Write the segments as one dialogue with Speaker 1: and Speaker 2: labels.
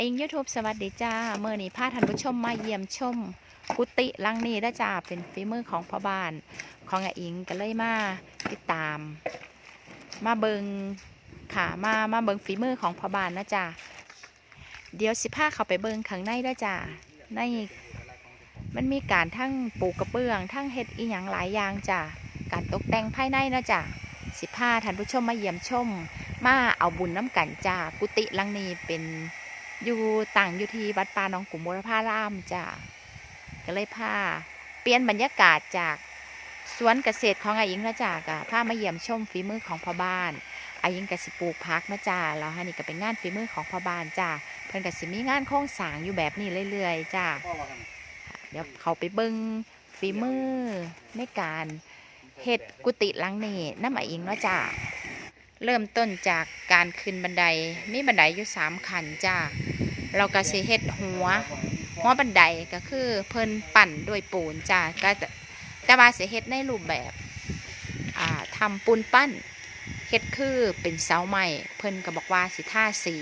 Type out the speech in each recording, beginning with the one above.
Speaker 1: อิงยูทูบสวัสดีจ้าเมื่อนี้พาท่านผู้ชมมาเยี่ยมชม กุฏิลังนี้นะจ้าเป็นฝีมือของพ่อบ้าน ของไออิงก็เลยมาติดตาม มาเบิงค่ะมามาเบิงฝีมือของพ่อบ้านนะจ้าเดี๋ยวสิพาเขาไปเบิงข้างในนะจ้าในมันมีการทั้งปลูกกระเบื้อง ทั้งเฮ็ดอีหยังหลายอย่างจ้าการตกแต่งภายในนะจ้าสิพาท่านผู้ชมมาเยี่ยมชม มาเอาบุญน้ำกันจ้ากุฏิลังนี้เป็น อยู่ต่างอยู่ที่วัดป่าหนองกุ่มบุรพารามจ้าก็เลยพาเปลี่ยนบรรยากาศจากสวนเกษตรของอายิงนะจ้ากะพามาเยี่ยมชมฝีมือของพ่อบ้านอายิงกสิปลูกพักนะจ้าแล้วฮะนี่ก็เป็นงานฝีมือของพ่อบ้านจ้าเพิ่นกสิมีงานโค้งสร้างอยู่แบบนี้เรื่อยๆจ้าเดี๋ยวเขาไปเบิ้งฝีมือในการเฮ็ดกุฏิหลังนี้น้ำอาอิงนะจ้า เริ่มต้นจากการขึ้นบันไดมีบันไดอยู่สามขันจ้าเราก็สิเฮ็ดหัว หัวบันไดก็คือเพิ่นปั่นด้วยปูนจ้าก็จะแต่ว่าสิเฮ็ดในรูปแบบอ่าทำปูนปั้นเฮ็ดคือเป็นเสาไม้เพิ่นก็บอกว่าสิท่าสี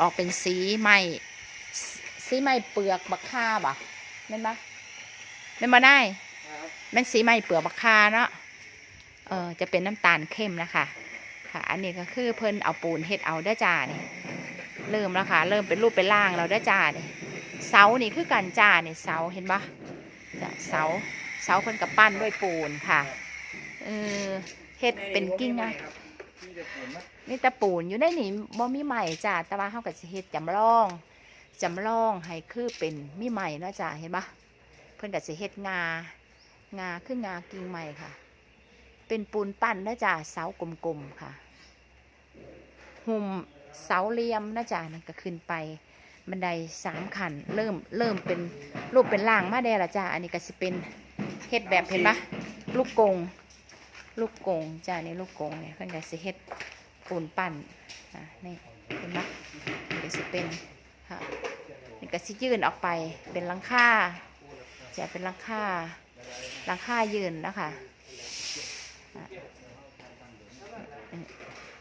Speaker 1: ออกเป็นสีไม้สสีไม้เปลือกบักค่าบ่ะแม่นปะแม่นบ่ได้แม่นสีไม้เปลือกบักค่าเนาะเออจะเป็นน้ำตาลเข้มนะคะ ค่ะ อันนี้ก็คือเพิ่นเอาปูนเฮ็ดเอาได้จ้านี่เริ่มแล้วค่ะ เริ่มเป็นรูปเป็นร่างแล้วได้จ้านี่เสานี่คือกันจ้านี่เสาเห็นปะจ้ะเสาเสาเพิ่นกับปั้นด้วยปูนค่ะเออเฮ็ดเป็นกิ่งอะนี่แต่ปูนอยู่ในนี่บ่มีใหม่จ้าแต่ว่าเฮาก็สิเฮ็ดจำลองจำลองให้คือเป็นมีใหม่เนาะจ้าเห็นปะเพิ่นก็สิเฮ็ดงางาคืองากิ่งใหม่ค่ะ เป็นปูนปั้นนะจ๊ะเสากลมๆค่ะ หุ่มเสาเหลี่ยมนะจ๊ะนั่นก็ขึ้นไปบันไดสามขันเริ่มเริ่มเป็นรูปเป็นร่างมาได้ละจ้ะอันนี้ก็สิเป็นเฮ็ดแบบเห็นปะลูกกง ลูกกงจ้ะนี่ลูกกงเนี่ยเพิ่นก็สิเฮ็ดปูนปั้นอะนี่เห็นปะนี่ก็สิเป็นค่ะนี่ก็สิยื่นออกไปเป็นลังคาจะเป็นลังคาลังคายืนนะคะ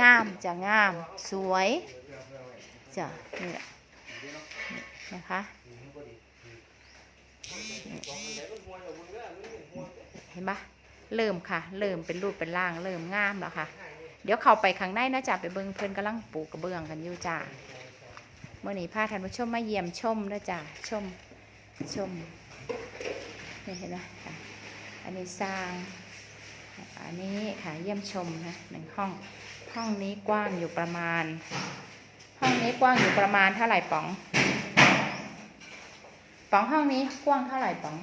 Speaker 1: งามจะงามสวยจะนี่แหละนะคะเห็นปะเริ่มค่ะ เริ่มเป็นรูปเป็นร่าง เริ่มงามแล้วค่ะ เดี๋ยวเข้าไปข้างในนะจ๊ะไปเบิ่งเพื่อนกำลังปลูกกระเบื้องกันอยู่จ้าเมื่อนี้พาท่านผู้ชมมาเยี่ยมชมนะจ้ะชมชมนี่เห็นไหมค่ะอันนี้สร้าง อันนี้ค่ะเยี่ยมชมนะหนึ่งห้อง ห้องนี้กว้างอยู่ประมาณ ห้องนี้กว้างอยู่ประมาณเท่าไหร่ป๋อง ป๋องห้องนี้กว้างเท่าไหร่ป๋อง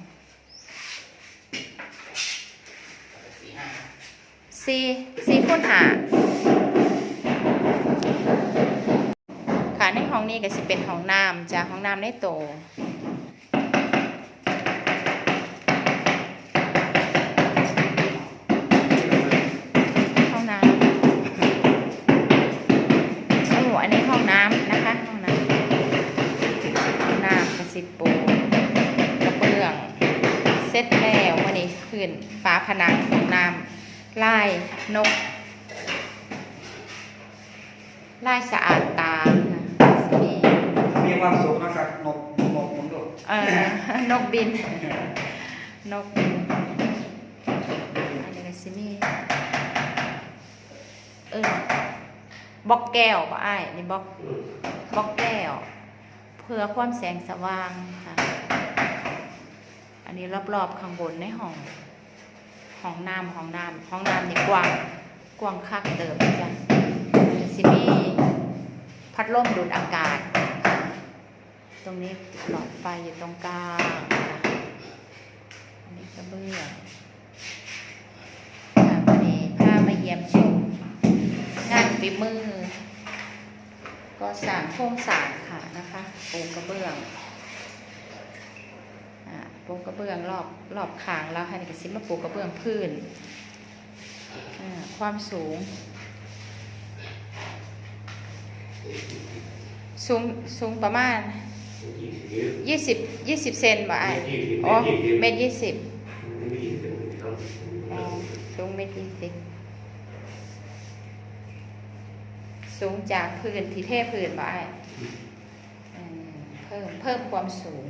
Speaker 1: สี่สี่ฟุตหาค่ะในห้องนี้ก็จะเป็นห้องน้ำจากห้องน้ำในโต ฝาผนังห้องน้ำลายนกลายสะอาดตาค่ะสี
Speaker 2: มีความสุขนะครับนกนกผมดู
Speaker 1: เอ่อนกบิน นกบินอันนี้ก็สิมีเออบล็อกแก้วบ่อ้ายนี่บล็อกบล็อกแก้ว เพื่อความแสงสว่างค่ะ อันนี้รอบๆข้างบนในห้อง ห้องน้ำห้องน้ำห้องน้ำนี่กว้างกว้างคักเติมจ้ะสิมีพัดลมดูดอากาศ ตรงนี้หลอดไฟอยู่ตรงกลางอันนี้กระเบื้องวันนี้พามาเยี่ยมชมงานฝีมือ ก็สร้างโครงสร้างค่ะนะคะปูกระเบื้อง ปูกระเบื้องรอบรอบขางแล้วค่ะนี่ก็สิมาปูกระเบื้องพื้นความสูง สูงสูงประมาณยี่สิบยี่สิบเซนบ่ไอ้อ๋อเมตรยี่สิบสูงเมตรยี่สิบสูงจากพื้นที่เทพื้นบ่ไอ้เพิ่มเพิ่มความสูง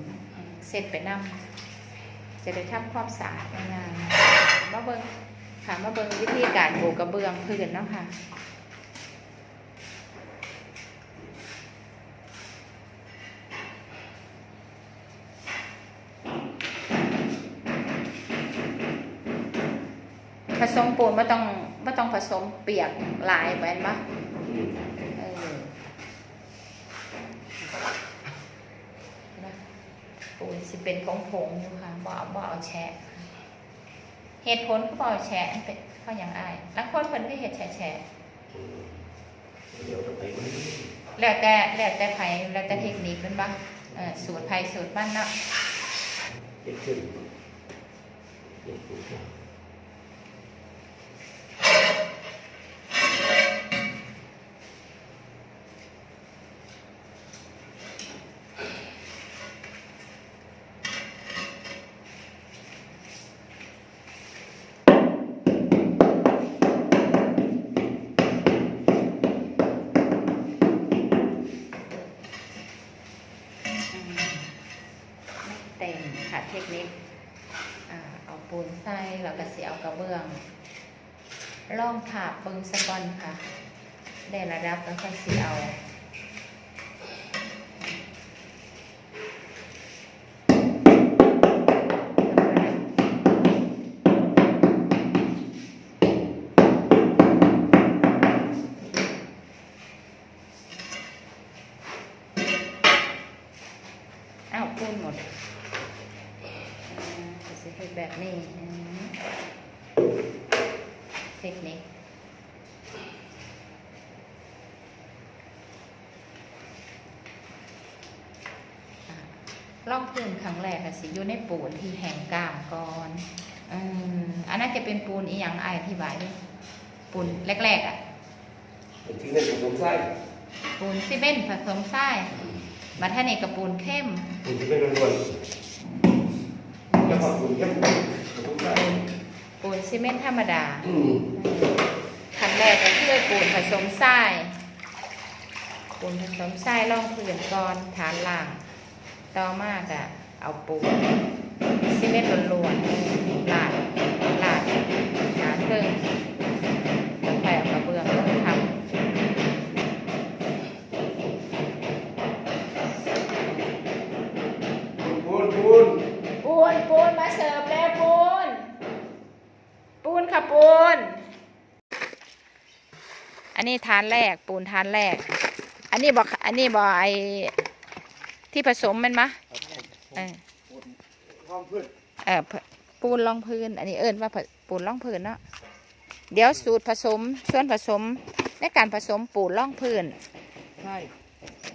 Speaker 1: เสร็จไปนำ จะได้ทำความสะอาดงานมาเบิงค่ะมาเบิงวิธีการปูกระเบื้องพื้นเนาะค่ะผสมปูนไม่ต้องไม่ต้องผสมเปียกหลายแม่นปะเออนะ ปูนสิเป็นผงผงอยู่ค่ะบ่เอาบ่เอาแฉะเหตุผลก็บ่เอาแฉะเป็นเพราะอย่างอายแล้วคนเพิ่นไม่เห็ดแฉะแฉะแล้วแต่แล้วแต่ไผแล้วแต่เทคนิคเป็นบ้างสูตรไผสูตรบ้า
Speaker 3: นเนาะ
Speaker 1: ปูนใส่แล้วก็เสียเอากระเบื้องล่องถาบเบิงสะกอนค่ะ ได้ระดับแล้วค่อยสีเอาอ้าวปูนหมด เฮ็ดแบบนี้อืมเทคนิคล่องพื้นครั้งแรกอะสิอยู่ในปูนที่แห้งกล้ามก่อนอืมอันนั้นจะเป็นปูนอีหยังไอายอธิบายดิปูนแรกๆอะ
Speaker 3: เป็นที่นั่นผมใส่
Speaker 1: ปูนซีเมนต์ผสมทรายมาท่านี่กับปูนเข้ม
Speaker 3: คุณที่ไม่รวน ๆแล้วพอคุณแค่ผมใส่
Speaker 1: ปูนซีเมนต์ธรรมดา
Speaker 3: อืม
Speaker 1: ครั้งแรกก็คือปูนผสมทราย ปูนผสมทรายล่องพื้นก่อนฐานล่าง ต่อมากอะเอาปูนซีเมนต์ล้วนๆลาดลาด น
Speaker 3: นี้
Speaker 1: ทานแรกปูนทานแรก อันนี้บอกอันนี้บอกไอที่ผสมแมันมะเออ
Speaker 2: ห้องพืช
Speaker 1: เออผปูนรองพื้น อันนี้เอิ้นว่าผปูนรองพื้นเนาะเดี๋ยวสูตรผสมส่วนผสมในการผสมปูนรองพื้น
Speaker 2: ใช่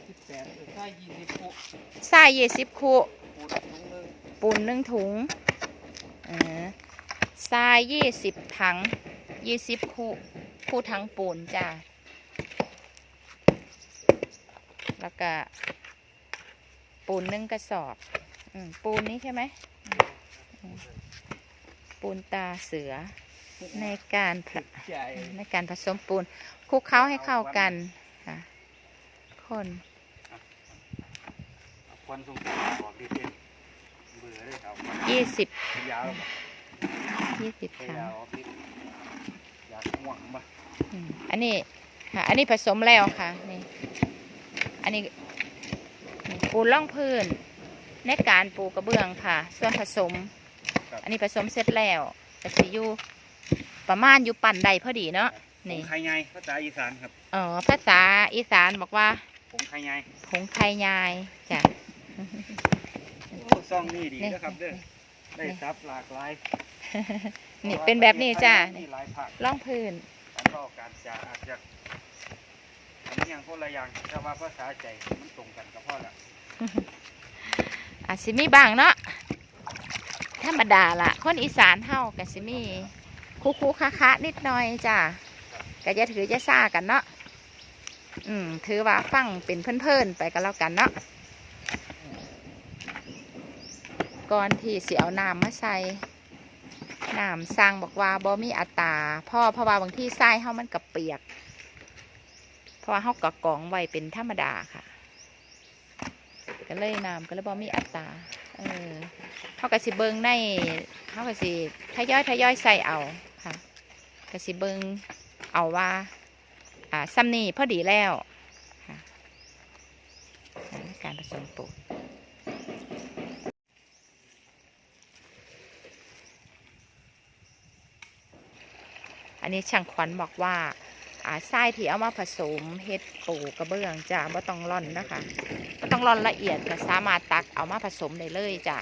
Speaker 2: สิบแปดใช่ยี่สิบหก
Speaker 1: ทรายยี่สิบคู
Speaker 2: ปูนถุงหนึ่ง
Speaker 1: ปูนหนึ่งถุงเออทรายยี่สิบถังยี่สิบคู่ คู่ถังปูนจ้าแล้วก็ปูนหนึ่งกระสอบอมปูนนี้ใช่ไหมอืมปูนตาเสือในการผ
Speaker 2: ใหญ่
Speaker 1: ในการผสมปูนคลุกเคล้าให้เข้ากันค่ะคน
Speaker 2: ควันส่งออกดีเด่นเบื่อเลยครับ
Speaker 1: ยี่สิบ
Speaker 2: ยาวแล้วบอก
Speaker 1: ยี่สิบ
Speaker 2: ใช้
Speaker 1: ถัง
Speaker 2: ยาวออกดิอยากง่วงมา
Speaker 1: อืมอันนี้ค่ะ อันนี้ผสมแล้วค่ะนี่อันนี้นี่ปูล่องพื้น ในการปูกระเบื้องค่ะ ส่วนผสมอันนี้ผสมเสร็จแล้วแต่สิอยู่ประมาณอยู่ปั่นใดพอดีเนาะนี่
Speaker 2: ผงไข่ไงภาษาอีสานครับ
Speaker 1: อ๋อภาษาอีสานบอกว่า
Speaker 2: ผงไข่ไง
Speaker 1: ผงไทยยายจ้ะ
Speaker 2: โอ้ซองนี่ดีนะครับเด้อได้ซับหลากหลาย
Speaker 1: นี่เป็นแบบนี้จ้ะ
Speaker 2: นี่
Speaker 1: นี่
Speaker 2: หลายผัก
Speaker 1: ล่องพื้น
Speaker 2: การก็การจะอาจจะอันนี้อย่างคนละอย่างแต่ว่าภาษาใจมันตรงกันก็พอละ
Speaker 1: อาจสิมีบางเนาะธรรมดาละคนอีสานเฮากับสิมีคูคูคะคะนิดหน่อยจ้ะก็จะถือจะซ่ากันเนาะอืมถือว่าฟังเป็นเพื่อนๆไปกันแล้วกันเนาะก่อนที่เสียเอาน้ำมาใส่ น้ำสร้างบอกว่าบ่มีอัตราพ่อเพราะว่าบางที่ทรายเฮามันกับเปียก เพราะว่าเฮากะกองไว้เป็นธรรมดาค่ะ ก็เลยน้ำก็เลยบ่มีอัตราเออเขาก็สิเบิงในเขาก็สิทยอยทยอยใส่เอาค่ะก็สิเบิงเอาว่าอ่าซ้ำนี่พอดีแล้วค่ะการผสมปูนอั นี้ช่างขวัญบอกว่าอ่าทรายที่เอามาผสมเฮ็ดปูกระเบื้องจ้ะไม่ต้องร่อนนะคะไม่ต้องร่อนละเอียดก็สามารถตักเอามาผสมได้เลยจ้ะ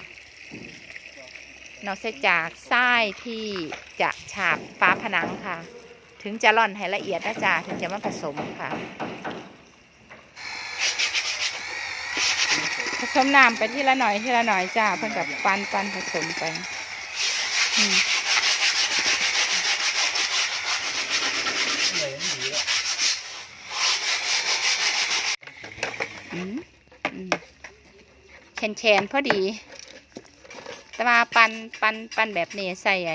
Speaker 1: นอกจากทรายที่จะฉาบฟ้าผนังค่ะ ถึงจะร่อนให้ละเอียดนะจ๊ะถึงจะมาผสมค่ะ ผสมน้ำไปทีละหน่อยทีละหน่อยจ้าเพิ่นกับปันปันผสมไปอืมอืมอืม แฉนแฉนพอดี แต่ว่าปันปันปันแบบนี้ใส่ไอ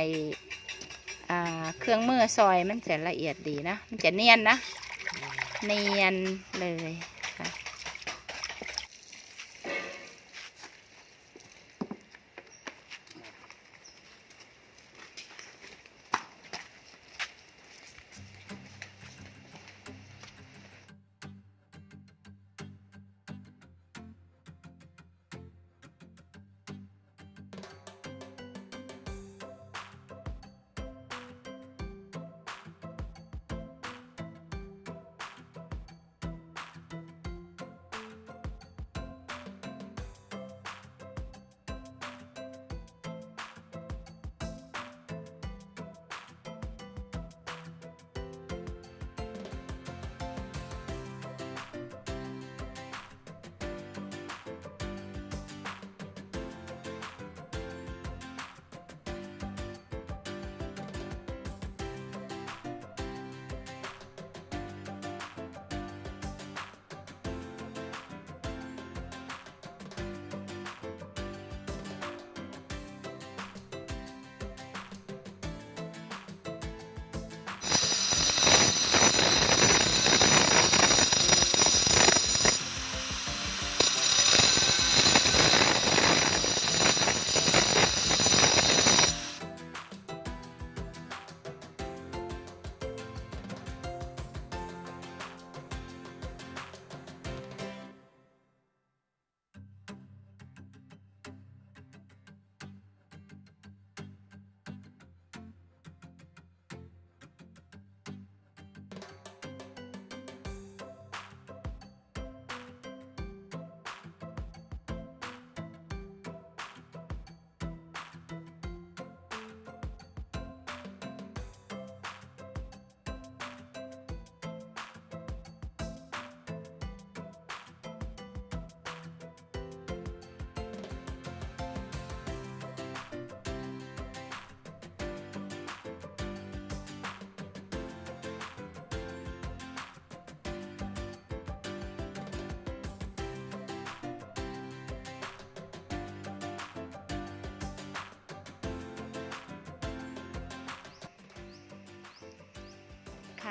Speaker 1: เครื่องมือซอยมันจะละเอียดดีนะ มันจะเนียนนะ เนียนเลย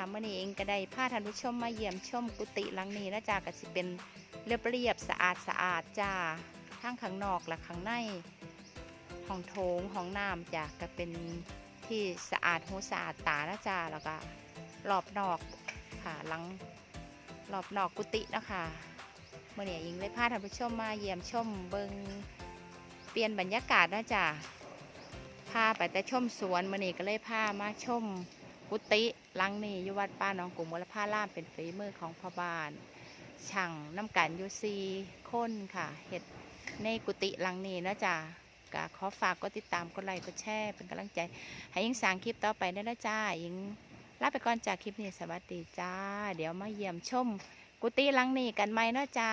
Speaker 1: เมื่อนี้เองก็ได้พาท่านผู้ชมมาเยี่ยมชมกุฏิหลังนี้นะจ๊ะก็สิเป็นเรียบเรียบสะอาดสะอาดจ้าทั้งข้างนอกและข้างในห้องโถงห้องน้ำจ้ะก็เป็นที่สะอาดหูสะอาดตานะจ๊ะแล้วก็รอบนอกค่ะหลังรอบนอกกุฏินะคะเมื่อนี้เองเลยพาท่านผู้ชมมาเยี่ยมชมเบิงเปลี่ยนบรรยากาศนะจ๊ะพาไปแต่ชมสวนเมื่อนี้ก็เลยพามาชม กุฏิหลังนี้อยู่วัดป้าหนองกลุ่มวลพาล่ามเป็นฝีมือของพ่อบ้านช่างน้ำกันยูซีค้นค่ะเห็ดในกุฏิหลังนี้นะจ๊ะก็ขอฝากกดติดตามกดไลค์กดแชร์เป็นกำลังใจ ให้ยิงสร้างคลิปต่อไปได้นะจ้ายิงลาไปก่อนจากคลิปนี้สวัสดีจ้า เดี๋ยวมาเยี่ยมชม กุฏิหลังนี้กันไหมนะจ้า